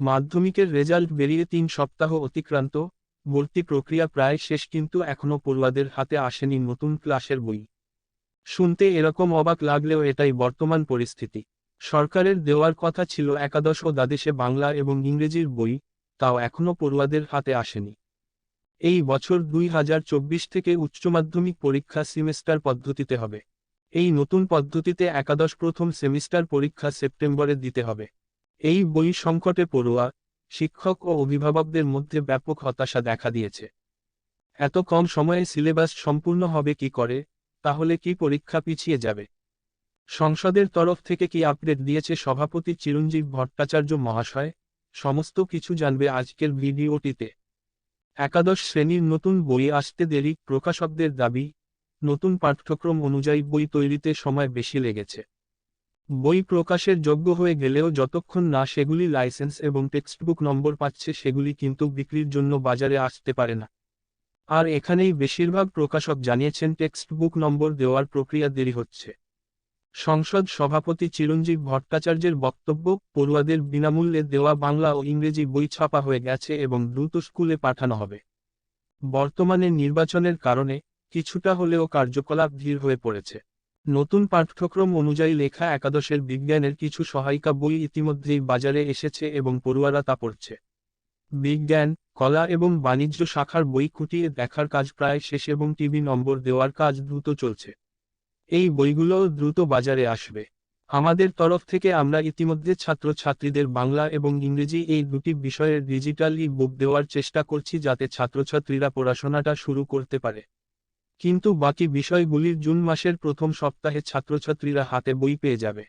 মাধ্যমিকের রেজাল্ট বেরিয়ে তিন সপ্তাহ অতিক্রান্ত, ভর্তি প্রক্রিয়া প্রায় শেষ কিন্তু এখনও পড়ুয়াদের হাতে আসেনি নতুন ক্লাসের বই। শুনতে এরকম অবাক লাগলেও এটাই বর্তমান পরিস্থিতি। সরকারের দেওয়ার কথা ছিল একাদশ ও দ্বাদশে বাংলা এবং ইংরেজির বই, তাও এখনও পড়ুয়াদের হাতে আসেনি। এই বছর দুই হাজার চব্বিশ থেকে উচ্চ মাধ্যমিক পরীক্ষা সেমিস্টার পদ্ধতিতে হবে। এই নতুন পদ্ধতিতে একাদশ প্রথম সেমিস্টার পরীক্ষা সেপ্টেম্বরে দিতে হবে। এই বই সংকটে পড়ুয়া, শিক্ষক ও অভিভাবকদের মধ্যে ব্যাপক হতাশা দেখা দিয়েছে। এত কম সময়ে সিলেবাস সম্পূর্ণ হবে কি করে, তাহলে কি পরীক্ষা পিছিয়ে যাবে? সংসদের তরফ থেকে কি আপডেট দিয়েছে সভাপতি চিরঞ্জীব ভট্টাচার্য মহাশয়? সমস্ত কিছু জানবে আজকের ভিডিওটিতে। একাদশ শ্রেণির নতুন বই আসতে দেরি, প্রকাশকদের দাবি, নতুন পাঠ্যক্রম অনুযায়ী বই তৈরিতে সময় বেশি লেগেছে। বই প্রকাশের যোগ্য হয়ে গেলেও যতক্ষণ না সেগুলি লাইসেন্স এবং টেক্সটবুক নম্বর পাচ্ছে, সেগুলি কিন্তু বিক্রির জন্য বাজারে আসতে পারে না। আর এখানেই বেশিরভাগ প্রকাশক জানিয়েছেন, টেক্সটবুক নম্বর দেওয়ার প্রক্রিয়া দেরি হচ্ছে। সংসদ সভাপতি চিরঞ্জীব ভট্টাচার্যের বক্তব্য, পড়ুয়াদের বিনামূল্যে দেওয়া বাংলা ও ইংরেজি বই ছাপা হয়ে গেছে এবং দ্রুত স্কুলে পাঠানো হবে। বর্তমানে নির্বাচনের কারণে কিছুটা হলেও কার্যকলাপ ধীর হয়ে পড়েছে। নতুন পাঠ্যক্রম অনুযায়ী লেখা একাদশের বিজ্ঞানের কিছু সহায়িকা বই ইতিমধ্যেই বাজারে এসেছে এবং পড়ুয়ারা তা পড়ছে। বিজ্ঞান, কলা এবং বাণিজ্য শাখার বই খুঁটিয়ে দেখার কাজ প্রায় শেষ এবং টিভি নম্বর দেওয়ার কাজ দ্রুত চলছে। এই বইগুলোও দ্রুত বাজারে আসবে। আমাদের তরফ থেকে আমরা ইতিমধ্যে ছাত্রছাত্রীদের বাংলা এবং ইংরেজি এই দুটি বিষয়ের ডিজিটাল বুক দেওয়ার চেষ্টা করছি যাতে ছাত্রছাত্রীরা পড়াশোনাটা শুরু করতে পারে। কিন্তু বাকি বিষয়গুলির জুন মাসের প্রথম সপ্তাহে ছাত্রছাত্রীরা হাতে বই পেয়ে যাবে।